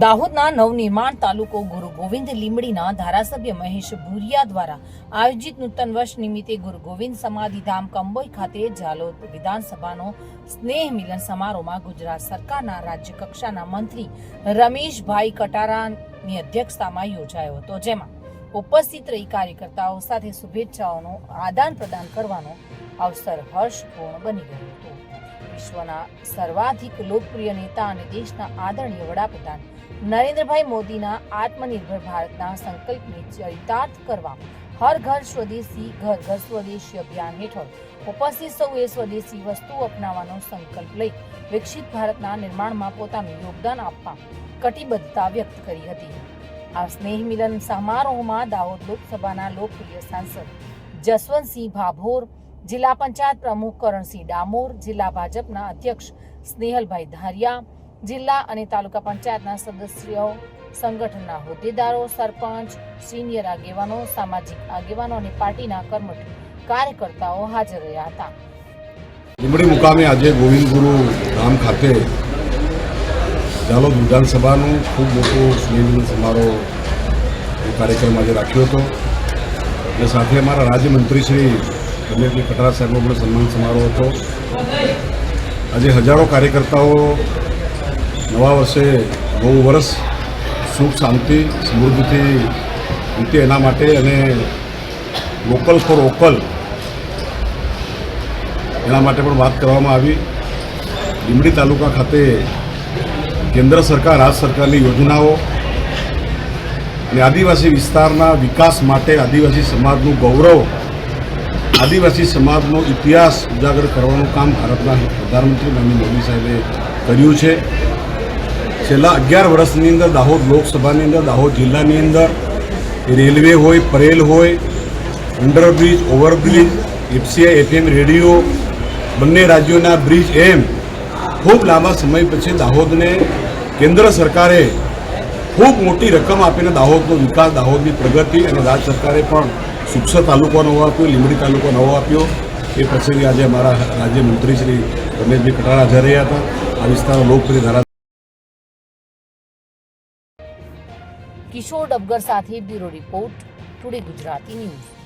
દાહોદના નવનિર્માણ તાલુકો ગુરુ ગોવિંદ લીમડીના ધારાસભ્ય મહેશ ભુરિયા દ્વારા આયોજિત નૂતન વર્ષ નિમિત્તે ગુરુ ગોવિંદ સમાધિધામ કંબોઈ ખાતે જાલોદ વિધાનસભાનો સ્નેહ મિલન સમારોહમાં ગુજરાત સરકારના રાજ્ય કક્ષાના મંત્રી રમેશભાઈ કટારાની અધ્યક્ષતામાં યોજાયો હતો, જેમાં ઉપસ્થિત રહી કાર્યકર્તાઓ સાથે શુભેચ્છાઓનું આદાન પ્રદાન કરવાનો અવસર હર્ષપૂર્ણ બની ગયું હતું. વિશ્વના સર્વાધિક લોકપ્રિય નેતા અને દેશના આદરણીય વડાપ્રધાન નરેન્દ્રભાઈ મોદીના આત્મનિર્ભર ભારતના સંકલ્પને ચરિતાર્થ કરવા હર ઘર સ્વદેશી, ઘર ઘર સ્વદેશી અભિયાન હેઠળ ઉપસ્થિત સૌએ સ્વદેશી વસ્તુઓ અપનાવવાનો સંકલ્પ લઈ વિકસિત ભારતના નિર્માણમાં પોતાનું યોગદાન આપવા કટિબદ્ધતા વ્યક્ત કરી હતી. આ સ્નેહ મિલન સમારોહમાં દાહોદ લોકસભાના લોકપ્રિય સાંસદ જસવંતસિંહ ભાભોર જિલ્લા પંચાયત પ્રમુખ કરણસિંહ ડામોર, જિલ્લા ભાજપના અધ્યક્ષ સ્નેહલભાઈ ધારિયા, જિલ્લા અને તાલુકા પંચાયતના સદસ્યો, સંગઠનના હોદ્દેદારો, સરપંચ, સિનિયર આગેવાનો, સામાજિક આગેવાનો અને પાર્ટીના કર્મઠ કાર્યકર્તાઓ હાજર રહ્યા હતા. લીંબડી મુકામે આજે ગોવિંદ ગુરુ ખાતે ઝાલોદ વિધાનસભાનું ખૂબ મોટો સ્નેહમિલન સમારોહ કાર્યક્રમ આજે રાખ્યો હતો. અને સાથે અમારા રાજ્યમંત્રી શ્રી રમેશભાઈ કટરા સાહેબનો પણ સન્માન સમારોહ હતો. આજે હજારો કાર્યકર્તાઓ નવા વર્ષે નવું વર્ષ સુખ, શાંતિ, સમૃદ્ધિથી વીતે એના માટે અને લોકલ ફોર ઓકલ એના માટે પણ વાત કરવામાં આવી. લીંબડી તાલુકા ખાતે કેન્દ્ર સરકાર, રાજ્ય સરકારની યોજનાઓ અને આદિવાસી વિસ્તારના વિકાસ માટે આદિવાસી સમાજનું ગૌરવ આદિવાસી સમાજનો ઇતિહાસ ઉજાગર કરવાનું કામ ભારતના પ્રધાનમંત્રી નરેન્દ્ર મોદી સાહેબે કર્યું છે. છેલ્લા અગિયાર વર્ષની અંદર દાહોદ લોકસભાની અંદર, દાહોદ જિલ્લાની અંદર રેલવે હોય, પરેલ હોય, underbridge, overbridge, FCI FM radio, બંને રાજ્યોના બ્રિજ એમ ખૂબ લાંબા સમય પછી દાહોદને કેન્દ્ર સરકારે ખૂબ મોટી રકમ આપીને દાહોદનો વિકાસ, દાહોદની પ્રગતિ અને રાજ્ય સરકારે પણ સુક્ષ તાલુકો નવો આપ્યો, લીંબડી તાલુકો નવો આપ્યો. એ પ્રસંગે આજે અમારા રાજ્યમંત્રી શ્રી રમેશભાઈ કટારા હાજર રહ્યા હતા. આ વિસ્તારના લોકપ્રિય ધારા કિશોર ડબગર સાથે bureau report, today Gujarati news.